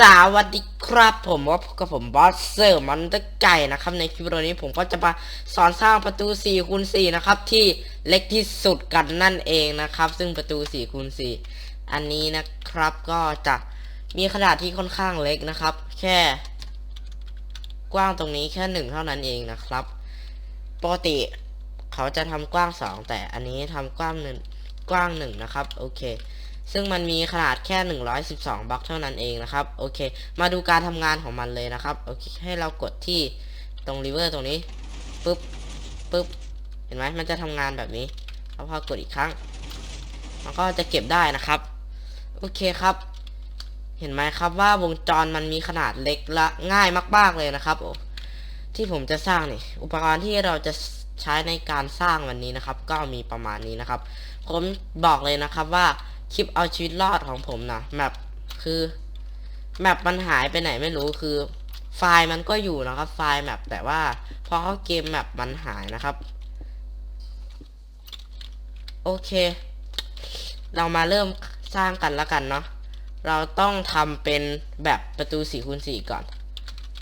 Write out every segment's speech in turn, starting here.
สวัสดีครับผมว่ากับผมบอสเซอร์มันเตอร์ไก่นะครับ ในคลิปวิดีโอนี้ผมก็จะมาสอนสร้างประตู4คูณ4นะครับ ที่เล็กที่สุดกันนั่นเองนะครับ ซึ่งประตู4คูณ4อันนี้นะครับก็จะมีขนาดที่ค่อนข้างเล็กนะครับ แค่กว้างตรงนี้แค่หนึ่งเท่านั้นเองนะครับปกติเขาจะทำกว้างสองแต่อันนี้ทำกว้างหนึ่งกว้างหนึ่งนะครับ โอเค ซึ่งมันมีขนาดแค่ 112บล็อกเท่านั้นเองนะครับ โอเค มาดูการทำงานของมันเลยนะครับ โอเค ให้เรากดที่ตรงรีเวอร์ตรงนี้ปึ๊บปึ๊บ เห็นไหมมันจะทำงานแบบนี้แล้วพอกดอีกครั้ง มันก็จะเก็บได้นะครับ โอเคครับ เห็นไหมครับว่าวงจรมันมีขนาดเล็กและง่ายมาก ๆเลยนะครับโอ้ที่ผมจะสร้างนี่ อุปกรณ์ที่เราจะใช้ในการสร้างวันนี้นะครับ ก็มีประมาณนี้นะครับ ผมบอกเลยนะครับว่า คลิปเอาชีวิตรอดของผมนะแมปคือแมปมันหายไปไหนไม่รู้คือ ไฟล์มันก็อยู่นะครับ ไฟล์แมปแต่ว่าพอเข้าเกมแมปมันหายนะครับ โอเค เรามาเริ่มสร้างกันแล้วกันเนาะเราต้องทำเป็นแบบประตู4คูณ4ก่อน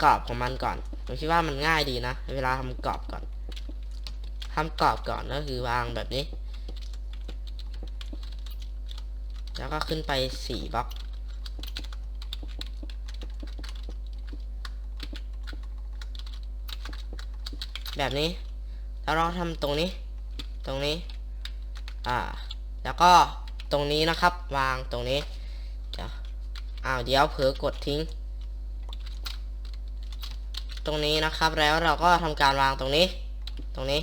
กรอบของมันก่อนผมคิดว่ามันง่ายดีนะ เวลาทำกรอบก่อนทำกรอบก่อนก็คือวางแบบนี้ แล้วก็ขึ้นไปสี่บล็อก แบบนี้ แล้วเราทำตรงนี้ ตรงนี้ อ่า แล้วก็ตรงนี้นะครับ วางตรงนี้เดี๋ยวอ้าวเดี๋ยวเผลอกดทิ้ง ตรงนี้นะครับ แล้วเราก็ทำการวางตรงนี้ ตรงนี้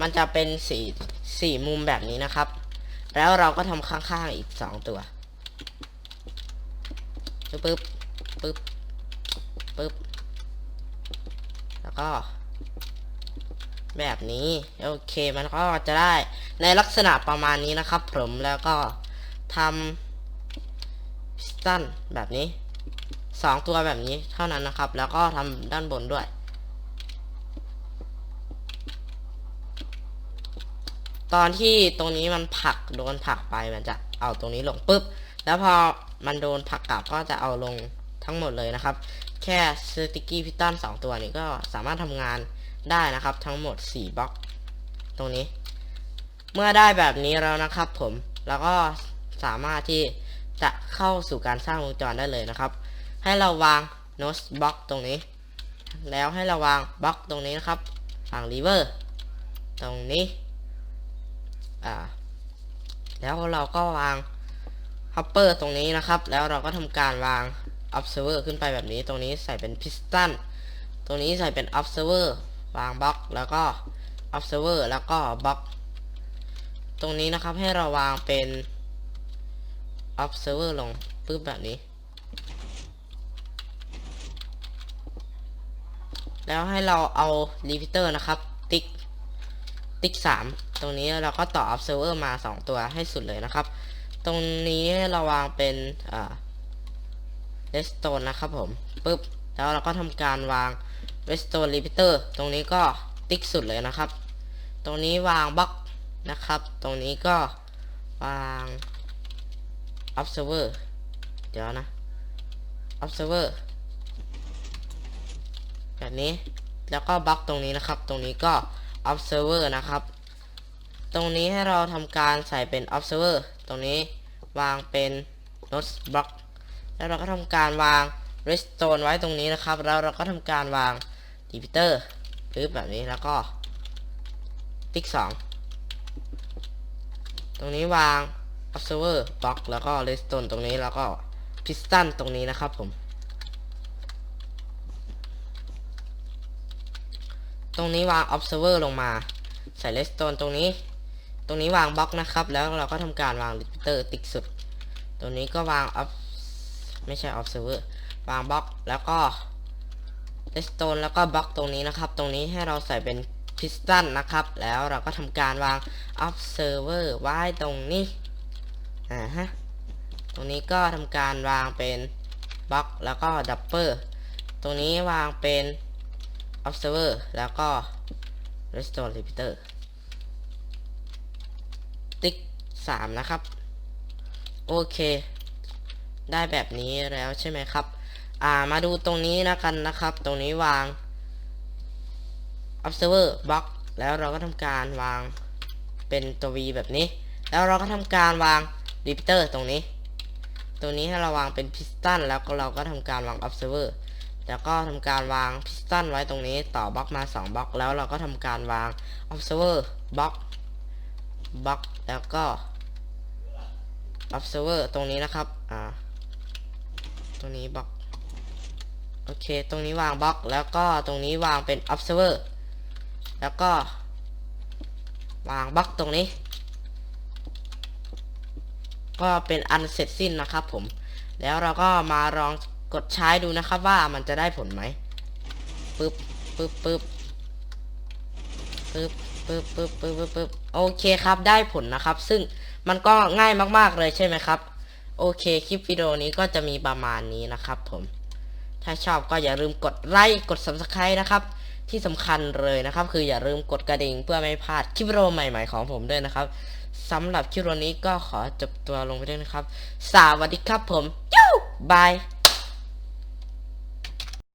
มันจะเป็นสี่สี่มุมแบบนี้นะครับ แล้วเราก็ทำข้างๆอีกสองตัวปึ๊บปึ๊บปึ๊บแล้วก็ แบบนี้ โอเคมันก็จะได้ในลักษณะประมาณนี้นะครับ ผมแล้วก็ทำพิสตันแบบนี้สองตัวแบบนี้เท่านั้นนะครับ แล้วก็ทำด้านบนด้วย ตอนที่ตรงนี้มันผลักโดนผลักไปมันจะเอาตรงนี้ลงปุ๊บ แล้วพอมันโดนผลักกลับก็จะเอาลงทั้งหมดเลยนะครับ แค่สติกกี้พิตันสองตัวนี้ก็สามารถทำงานได้นะครับ ทั้งหมด 4บล็อก ตรงนี้ เมื่อได้แบบนี้แล้วนะครับ ผมแล้วก็สามารถที่จะเข้าสู่การสร้างวงจรได้เลยนะครับ ให้เราวางโนสบล็อกตรงนี้ แล้วให้เราวางบล็อกตรงนี้นะครับฝั่งรีเวอร์ตรงนี้ อ่า แล้วเราก็วางฮัปเปอร์ตรงนี้นะครับ แล้วเราก็ทำการวาง observer ขึ้นไปแบบนี้ ตรงนี้ใส่เป็น piston ตรงนี้ใส่เป็น observer วางบล็อกแล้วก็ observer แล้วก็บล็อก ตรงนี้นะครับให้เราวางเป็น observer ลงปึ๊บแบบนี้ แล้วให้เราเอา repeater นะครับ ติ๊ก ติ๊กสาม ตรงนี้เราก็ต่อ observer มาสองตัวให้สุดเลยนะครับ ตรงนี้เราวางเป็นอ่า redstone นะครับผมปึ๊บแล้วเราก็ทำการวาง redstone repeater ตรงนี้ก็ติ๊กสุดเลยนะครับ ตรงนี้วางบล็อกนะครับ ตรงนี้ก็วาง observer เดี๋ยวนะ observer แบบนี้แล้วก็บล็อกตรงนี้นะครับ ตรงนี้ก็ observer นะครับ ตรงนี้ให้เราทำการใส่เป็น observer ตรงนี้วางเป็น node block แล้วเราก็ทำการวาง redstone ไว้ตรงนี้นะครับ แล้วเราก็ทำการวาง repeater ปึ๊บแบบนี้แล้วก็ติ๊กสองตรงนี้วาง observer block แล้วก็ redstone ตรงนี้แล้วก็ piston ตรงนี้นะครับผม ตรงนี้วาง observer ลงมา ใส่ redstone ตรงนี้ ตรงนี้วางบล็อกนะครับ แล้วเราก็ทำการวาง repeater ติ๊กสุด ตรงนี้ก็วาง ob ไม่ใช่ observer วอร์วางบล็อกแล้วก็ redstone แล้วก็บล็อกตรงนี้นะครับ ตรงนี้ให้เราใส่เป็น piston นะครับ แล้วเราก็ทำการวาง observer ไว้ตรงนี้ อ่าฮะ ตรงนี้ก็ทำการวางเป็นบล็อกแล้วก็ double ตรงนี้วางเป็น observer แล้วก็ redstone repeater ติ๊กสามนะครับ โอเค ได้แบบนี้แล้วใช่ไหมครับ อ่ามาดูตรงนี้นะกันนะครับ ตรงนี้วาง observer box แล้วเราก็ทำการวางเป็นตัว V แบบนี้ แล้วเราก็ทำการวาง repeater ตรงนี้ ตรงนี้ให้เราวางเป็น piston แล้วก็เราก็ทำการวาง observer แล้วก็ทำการวาง piston ไว้ตรงนี้ต่อบล็อกมา 2บล็อกแล้วเราก็ทำการวาง observer box box แล้วก็ observer ตรงนี้นะครับ อ่า ตรงนี้บล็อก โอเค ตรงนี้วางบล็อก แล้วก็ตรงนี้วางเป็น observer แล้วก็ วางบล็อกตรงนี้ ก็เป็นอันเสร็จสิ้นนะครับผม แล้วเราก็มาลองกดใช้ดูนะครับว่ามันจะได้ผลไหมปึ๊บปึ๊บปึ๊บปึ๊บ ปึ๊บปึ๊บปึ๊บปึ๊บปึ๊บโอเคครับได้ผลนะครับ ซึ่งมันก็ง่ายมากๆเลยใช่ไหมครับ โอเคคลิปวิดีโอนี้ก็จะมีประมาณนี้นะครับ ผม ถ้าชอบก็อย่าลืมกดไลค์กด subscribe นะครับ ที่สำคัญเลยนะครับ คืออย่าลืมกดกระดิ่งเพื่อไม่พลาดคลิปวิดีโอใหม่ ๆของผมด้วยนะครับสำหรับคลิปวิดีโอนี้ก็ขอจบตัวลงไปด้วยนะครับ สวัสดีครับผมยูบาย